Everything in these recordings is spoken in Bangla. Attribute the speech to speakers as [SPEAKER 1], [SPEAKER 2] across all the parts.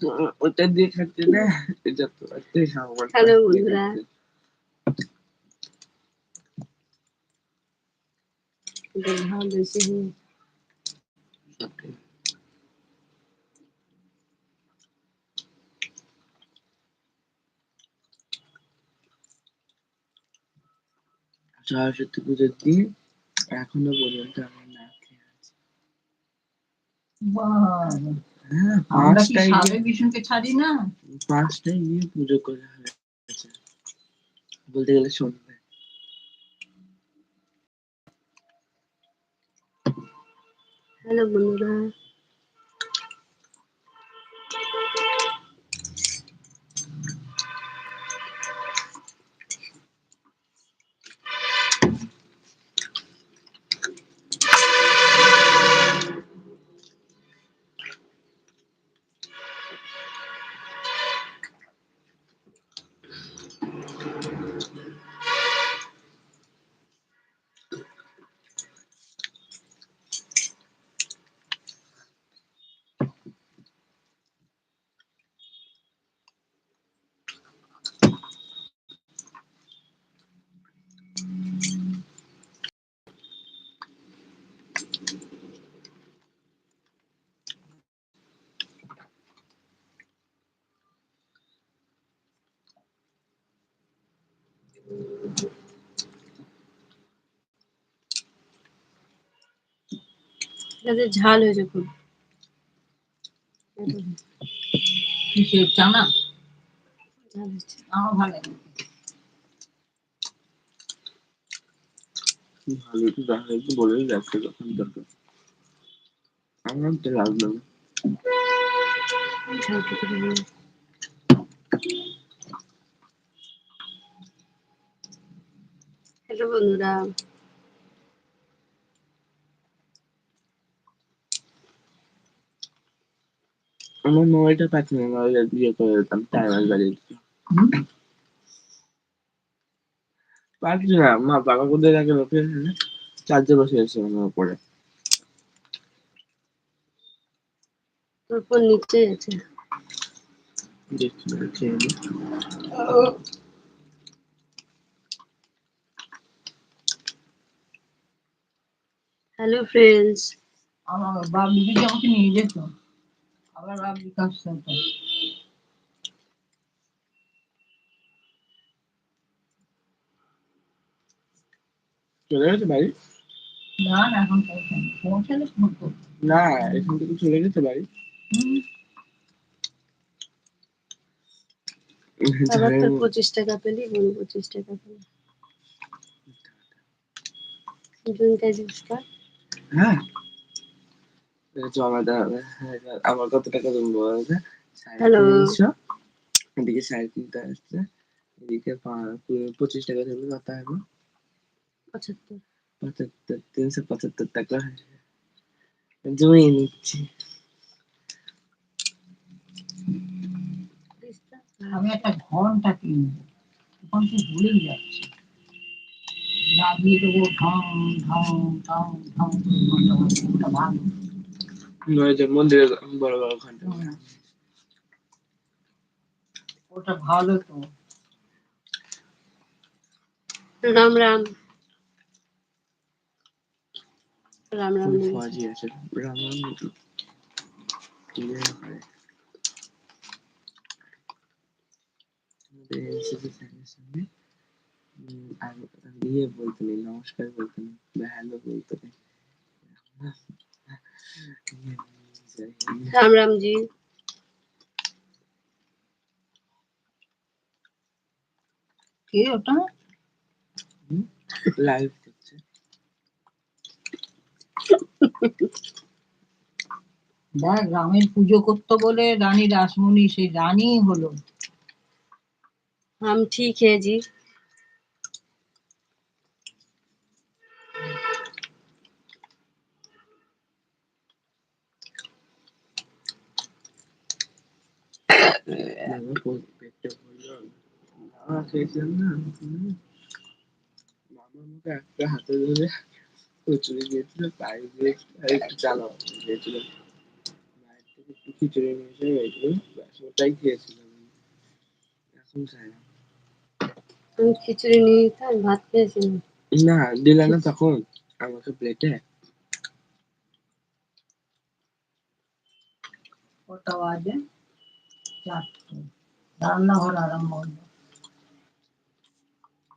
[SPEAKER 1] তো ওটা দিয়ে খাচ্ছে না এটা তো একটা সামান
[SPEAKER 2] হ্যালো বন্ধুরা এদের ঝাল বেশি হয়ে
[SPEAKER 1] সরস্বতী পুজোর দিন এখনও পর্যন্ত আমরা না খেয়ে আছি হ্যাঁ
[SPEAKER 3] আমরা কি
[SPEAKER 1] পাঁচটায়
[SPEAKER 3] সাবে
[SPEAKER 1] গিয়ে
[SPEAKER 3] বিষ্ণুকে ছাড়ি না
[SPEAKER 1] পাঁচটায় গিয়ে পুজো করা হয়েছে বলতে গেলে সন্ধ্যে
[SPEAKER 2] হ্যালো বন্ধুরা এদের ঝাল হয়েছে খুব।
[SPEAKER 3] চানা আমার ভালো লাগে।
[SPEAKER 1] ভালো একটু দেখা একটু বলে যাচ্ছে তখন দরকার। আমার তো লাগল।
[SPEAKER 2] হ্যালো বন্ধুরা।
[SPEAKER 1] আমার মোবাইলটা পাচ্ছি না নাহলে বিয়ে করে দিতাম বাড়িয়ে দিতাম।
[SPEAKER 3] হুম?
[SPEAKER 1] পাচ্ছি না মা বাবা কোথায় রাখে লোকে চার্জে বসে আছে আমার উপরে
[SPEAKER 2] তোর ফোন নিচে আছে। হ্যালো ফ্রেন্ডস
[SPEAKER 3] আমার বাপ দিদি আমাকে নিয়ে যেত আবার বাপ বিকাশ হতো
[SPEAKER 1] চলে গেছে বাড়ি
[SPEAKER 3] না না এখন পৌঁছালে ফোন করব।
[SPEAKER 1] না এখান থেকে চলে গেছে বাড়ি
[SPEAKER 3] হুম,
[SPEAKER 2] আবার তোর পঁচিশ টাকা পেলি বোন পঁচিশ টাকা পেলি। জিনিস কর
[SPEAKER 1] হ্যাঁ। জমা দেওয়া হবে। হ্যাঁ, আমার কত টাকা. তিনশো। এদিকে সাড়ে তিনটা আসছে। এদিকে পঁচিশ টাকা দেবে কত হবে।
[SPEAKER 2] পঁচাত্তর।
[SPEAKER 1] পঁচাত্তর তিনশো পঁচাত্তর টাকা। জমিয়ে নিচ্ছি।
[SPEAKER 3] আমি একটা ঘণ্টা কিনবো। তখন তো ভুলেই যাচ্ছে। লাগিয়ে দেবো ঢং ঢং ঢং ঢং করে ঘণ্টা ওটা ভালো
[SPEAKER 1] নয় যে মন্দিরে বড় বড় ঘণ্টা
[SPEAKER 3] হুম। ওটা ভালো তো
[SPEAKER 2] রাম রাম রাম রাম
[SPEAKER 1] ফুল
[SPEAKER 2] বলছি।
[SPEAKER 1] ফৌজি আছে রাম রাম একটু clear করে। আমাদের এসএসসি স্যারের সঙ্গে উম, আর ইয়ে বলতে নেই নমস্কার বলতে নেই বা হ্যালো বলতে নেই
[SPEAKER 2] राम राम जी
[SPEAKER 3] কে ওটা
[SPEAKER 1] লাইভ করছে
[SPEAKER 3] দেখ রামের পুজো করতে বলে রানী রাসমণি সেই রানী হলো
[SPEAKER 2] हम ठीक है जी
[SPEAKER 1] না খেয়েছিলাম না হুম। মামা আমাকে একটা হাতে ধরে কচুরি দিয়েছিল পায়ে দিয়ে আর একটু চালাও দিয়েছিল মায়ের থেকে একটু খিচুড়ি নিয়ে এসে ব্যাস ওটাই খেয়েছিলাম এখন খাই না।
[SPEAKER 2] আমি খিচুড়ি নিয়ে যেতাম ভাত খেয়েছিলাম
[SPEAKER 1] না দিলে না তখন আমাকে প্লেটে
[SPEAKER 3] কটা বাজে চারটে রান্নাঘর আরম্ভ হলো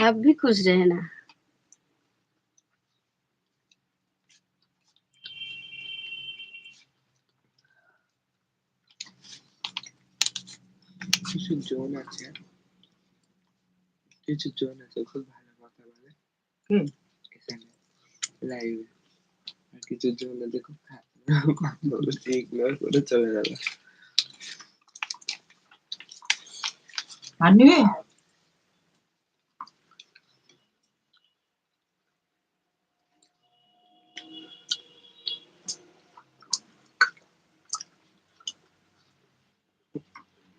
[SPEAKER 2] आप भी खुश रहना
[SPEAKER 1] কিছু জন আছে কিছু জন আছে খুব ভালো কথা বলে
[SPEAKER 3] হুম।
[SPEAKER 1] এখানে লাইভে আর কিছু জন আছে খুব খারাপ কথা বলে ইগনোর করে চলে যাবে
[SPEAKER 3] আর নিবি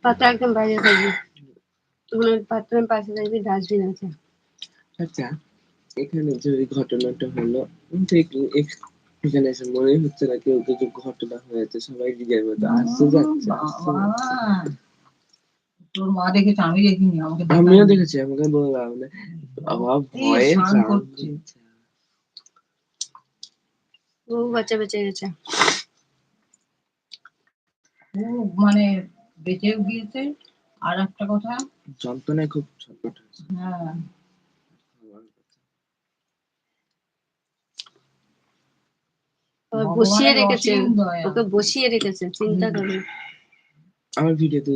[SPEAKER 2] পাতা একদম বাইরে থাকবি। ওখানে পাত্রের পাশে দেখবি ডাস্টবিন আছে।
[SPEAKER 1] আচ্ছা এখানে যে ঘটনাটা হলো এখানে এসে মনে হচ্ছে না কেউ কিছু ঘটনা হয়েছে সবাই নিজের মতো আসছে যাচ্ছে।
[SPEAKER 3] তোর মা দেখেছে আমি দেখিনি আমাকে
[SPEAKER 1] আমিও দেখেছি আমাকে বললাম ভয়ে।
[SPEAKER 2] ও বাচ্চা বেঁচে গেছে।
[SPEAKER 3] মানে বেঁচেও গিয়েছে। আর একটা কথা
[SPEAKER 1] যন্ত্রণায় খুব ছটফট হয়েছে।
[SPEAKER 3] হ্যাঁ।
[SPEAKER 2] বসিয়ে রেখেছে। ওকে বসিয়ে রেখেছে চিন্তা। করো।
[SPEAKER 1] আমার ভিডিও তো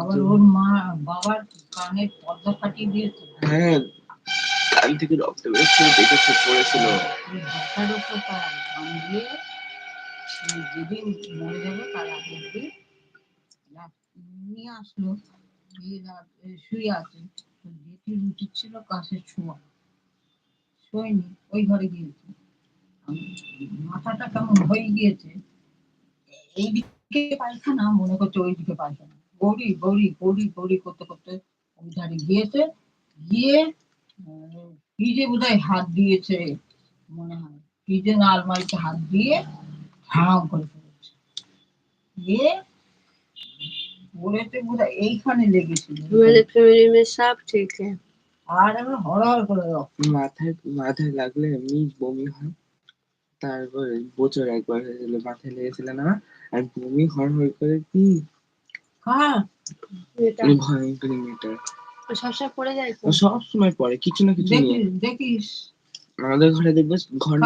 [SPEAKER 3] আবার ওর মা বাবার কানে পর্দা ফাটিয়ে দিয়েছে।
[SPEAKER 1] হ্যাঁ কান থেকে রক্ত বেরোচ্ছিল দেখেছে পড়েছিল।
[SPEAKER 3] যেদিন মরে যাবে তার আগের দিন নিয়ে আসলো শুয়ে আছে। জেঠির উচিত ছিল কাছে ছোঁয়া। শোয়নি, ওই ঘরে গিয়েছে। মাথাটা কেমন হয়ে গিয়েছে এইদিকে পায়খানা, মনে করছে ওইদিকে পায়খানা। গৌরী গৌরী গৌরী গৌরী করতে করতে ওই ধারে গিয়েছে, গিয়ে ফ্রিজে বোধহয় হাত দিয়েছে, মনে হয়। ফ্রিজে না আলমারিতে হাত দিয়ে ঠাম করে পড়েছে গিয়ে পড়েছে বোধহয় এইখানে লেগেছিল
[SPEAKER 2] मेरे फैमिली में सब ठीक है
[SPEAKER 3] আর আমি হড়হড় করে রক্ত
[SPEAKER 1] মাথায় মাথায় লাগলে এমনি বমি হয় তারপরে বছর একবার হয়েছিল মাথায় লেগেছিল না আর বমি হর হর করে কি
[SPEAKER 3] কার
[SPEAKER 2] এটা
[SPEAKER 1] এই ভয়ঙ্কর মেয়েটা
[SPEAKER 2] ও সবসময় পড়ে যায় তো
[SPEAKER 1] ও সব সময় পড়ে কিছু না কিছু নিয়ে
[SPEAKER 3] দেখিস দেখিস
[SPEAKER 1] আমাদের ঘরে দেখবে ঘর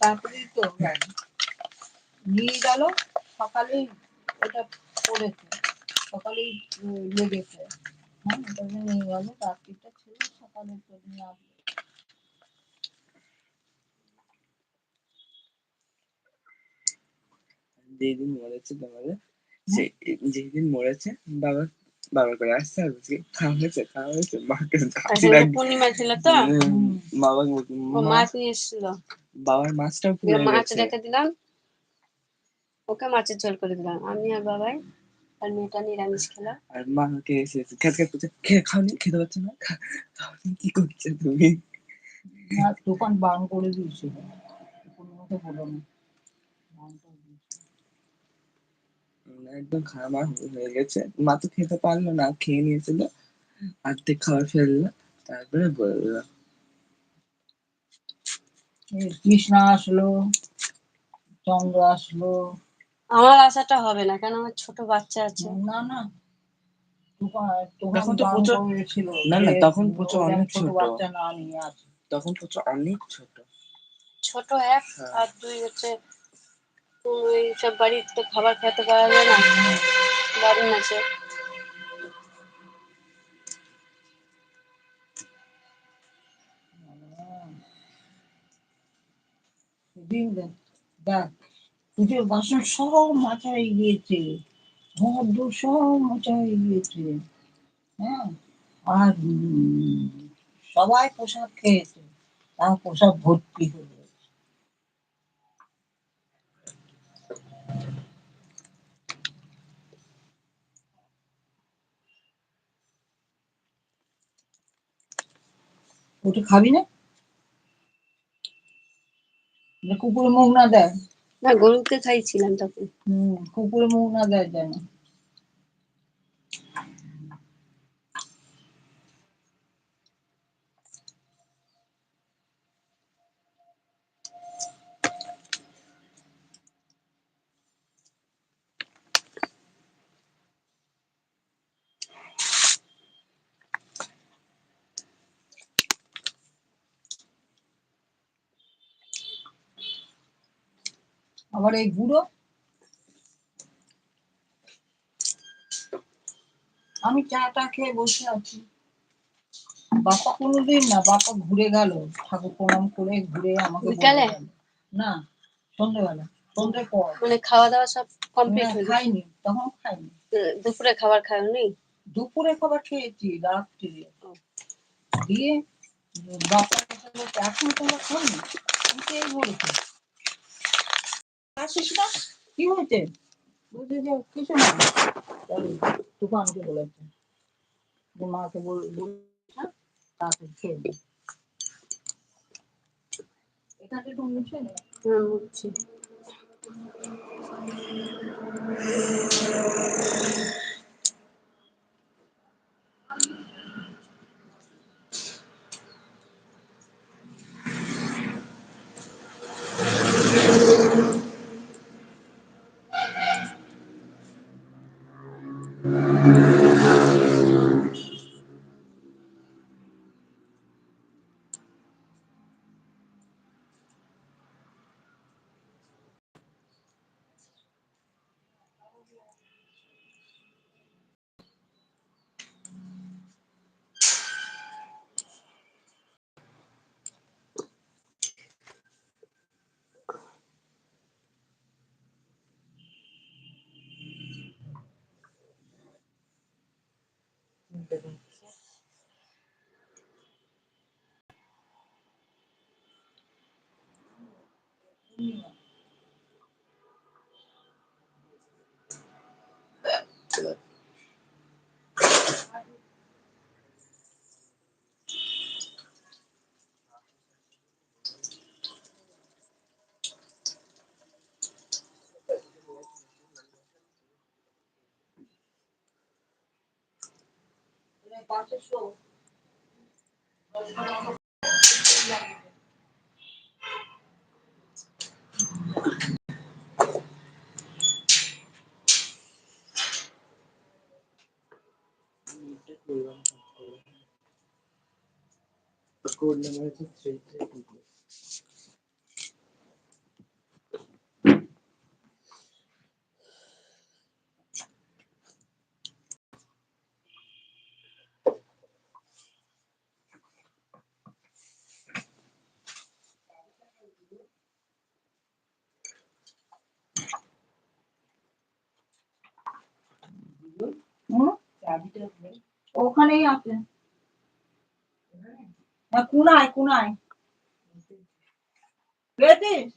[SPEAKER 3] তারপরে তো নিয়ে গেল সকালেই ওটা পড়েছে সকালেই লেগেছে। হ্যাঁ ওটা নিয়ে গেল রাত্রিটা ছিল সকালে তো নিয়ে আসলো।
[SPEAKER 1] যেদিন মরেছে তোমাদের সে যেদিন মরেছে বাবা বাবা করে আসছে আর বলছে খাওয়া হয়েছে খাওয়া হয়েছে মাকে
[SPEAKER 2] পূর্ণিমা ছিল তো?
[SPEAKER 1] বাবা
[SPEAKER 2] মাছ নিয়ে এসেছিল?
[SPEAKER 1] বাবার মাছটাও পুড়ে
[SPEAKER 2] মাছ রেখে দিলাম। ওকে মাছের ঝোল করে দিলাম। আমি আর বাবাই আর মেয়েটা নিরামিষ খেলাম।
[SPEAKER 1] আর মাকে এসে এসে খেতে খেতে বলছে খেয়ে খাওনি খেতে পারছ না? খাওনি কি করছ তুমি?
[SPEAKER 3] দোকান বারণ করে দিয়েছিল কোনো মতো বলো না বারণ করে দিয়েছিল।
[SPEAKER 1] না, একদম খাওয়া হয়ে গেছে। মা তো খেতে পারল না খেয়ে নিয়েছিল অর্ধেক খাওয়া ফেলল তারপরে বলল।
[SPEAKER 3] এই কৃষ্ণা আসলো চন্দ্র আসলো।
[SPEAKER 2] আমার আশাটা হবে না কেন আমার ছোট বাচ্চা আছে?
[SPEAKER 3] না না। দোকান দোকান
[SPEAKER 1] তখন তো প্রচুর- না, না, তখন প্রচুর অনেক
[SPEAKER 3] ছোট
[SPEAKER 1] ছোট।
[SPEAKER 3] বাচ্চা না নিয়ে আসে।
[SPEAKER 1] তখন প্রচুর অনেক ছোট।
[SPEAKER 2] ছোট এক
[SPEAKER 1] হ্যাঁ।
[SPEAKER 2] আর দুই হচ্ছে তো এইসব বাড়ির তো খাবার খেতে পারা যায় না। দারুণ আছে।
[SPEAKER 3] দেখ পুজোর বাসন সব মাথা হয়ে গিয়েছে। ঘর দু সব মাথা হয়ে গিয়েছে। হ্যাঁ? আর সবাই পোশাক খেয়েছে। তাও পোশাক ভর্তি হল। ওটা খাবি না? কুকুরে মুখ না দেয়।
[SPEAKER 2] না গরুকে খাইছিলাম তখন
[SPEAKER 3] হম কুকুরে মুখ না দেয় যেন। এই বুড়ো আমি চাটা খেয়ে বসে আছি। বাপা কোনোদিন না বাপা ঘুরে গেল। ঠাকুর প্রণাম করে ঘুরে আমাকে
[SPEAKER 2] বিকালে?
[SPEAKER 3] না সন্ধ্যেবেলা সন্ধ্যে পর।
[SPEAKER 2] মানে খাওয়া দাওয়া সব কমপ্লিট হয়ে
[SPEAKER 3] খাইনি তখন খাইনি।
[SPEAKER 2] দুপুরে খাবার খাওনি?
[SPEAKER 3] দুপুরে খাবার খেয়েছি রাত্রে। দিয়ে বাপার কাছে এখন তোমরা খাওনি আমি এই বলেছি। আসিস না? কি হয়েছে? বলছে যে কিছু না। তুফানকে বলেছে। যে মাকে বল বলছিস না তাড়াতাড়ি খেয়ে দে এখানে একটু মুছে নে।
[SPEAKER 2] হ্যাঁ
[SPEAKER 3] পাশে শো چیت ওখানেই আছে। কুনায় কুনায়। পেয়েছিস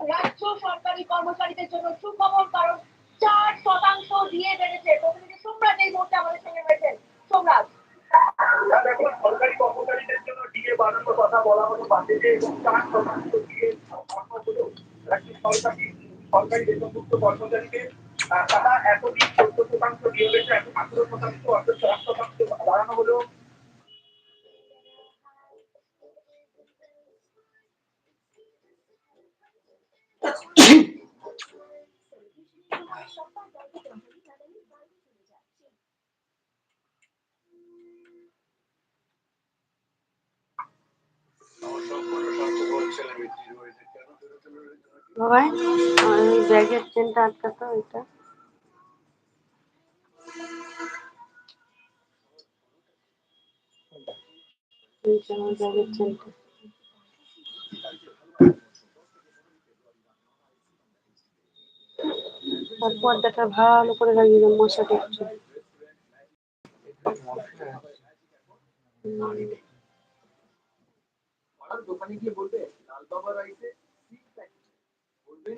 [SPEAKER 4] রাজ্য সরকারি কর্মচারীদের জন্য সুখবর কারণ চার শতাংশ দিয়ে বেড়েছে। প্রতিনিধি সোমরাজ এই মুহূর্তে আমাদের সঙ্গে রয়েছেন, সোমরাজ।
[SPEAKER 5] সরকারি কর্মচারীদের জন্য ডিএ বাড়ানোর কথা বলা হলো বাজেটে এবং চার শতাংশ হলো রাজ্যের সরকারি সরকারি বেতনভুক্ত কর্মচারীদের তারা এতদিন চোদ্দ শতাংশ দিয়ে রয়েছে এখন আঠেরো শতাংশ, অর্থাৎ চার শতাংশ বাড়ানো হলো
[SPEAKER 2] ওই ব্যাগের চেনটা আটকাতো ওইটা ব্যাগের আর পর্দাটা ভালো করে লাগিয়ে দাও মশা ঢুকছে হুম।
[SPEAKER 5] পাড়ার দোকানে গিয়ে বলবে লাল বলবে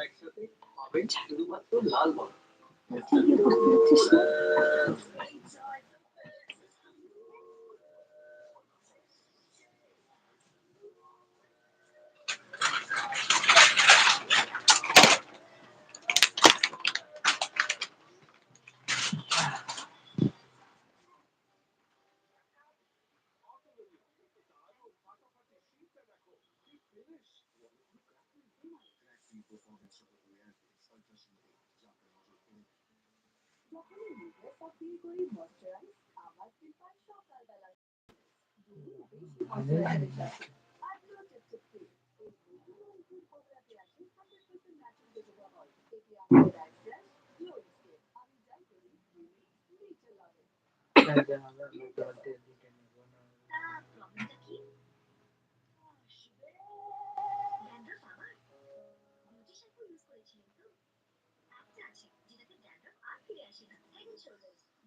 [SPEAKER 5] একসাথে পাবেন শুধুমাত্র লাল বাবা
[SPEAKER 6] নতুন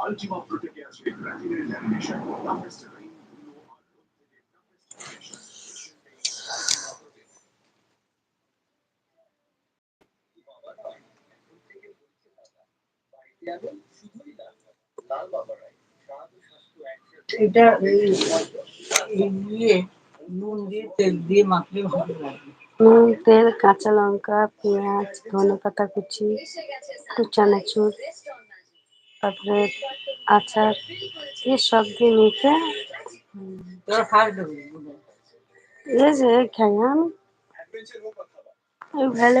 [SPEAKER 6] আলটিমা প্রোটেকে আছে প্লাটিনের ল্যামিনেশন টাফেস্ট রিংগুলো আর রোদ থেকে টাফেস্ট ল্যামিনেশন
[SPEAKER 5] লাল বাবা রাইস স্বাদ ও স্বাস্থ্য একসাথে
[SPEAKER 3] এটা এই এই দিয়ে নুন দিয়ে তেল দিয়ে মাখলে ভালো লাগে
[SPEAKER 2] নুন তেল কাঁচা লঙ্কা পেঁয়াজ ধনে পাতা কুচি একটু চানাচুর তারপরে আচার এসব সব দিয়ে
[SPEAKER 3] দেবো
[SPEAKER 2] এই যে আমি ভালো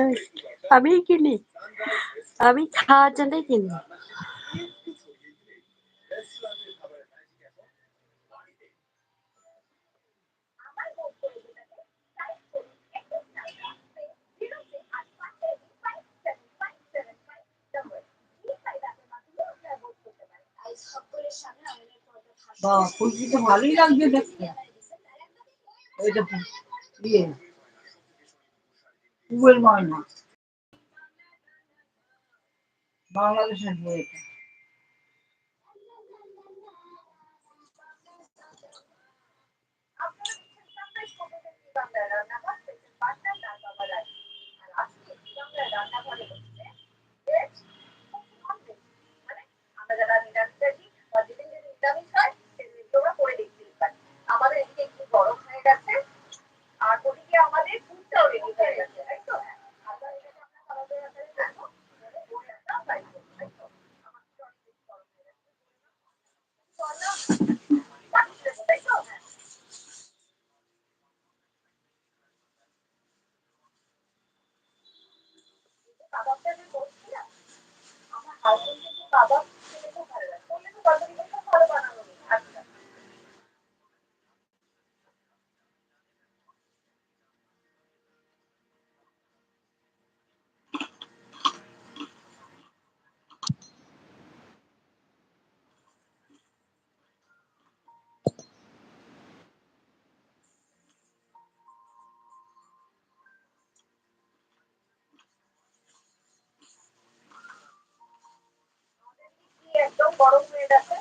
[SPEAKER 2] আমি কিনি। আমি খাওয়ার জন্যই কিনি।
[SPEAKER 3] বা তো ভালোই লাগবে দেখতে। ওইটা ইয়ে পুয়েল ময়না। বাংলাদেশের বই এটা
[SPEAKER 4] আমরা যারা নিরামিষাশী বা যেদিন যেদিন নিরামিষ হয় সেদিন তোমরা করে দেখতে পারি আমাদের এদিকে একটু গরম হয়ে গেছে আর ওদিকে আমাদের দুধটাও রেডি হয়ে গেছে তাই তো আপনারা এটাকে আপনার খাবারের আকারে রাখো, তাহলে ওটা বাড়ি করব, তাই তো? গরম হয়ে গেছে।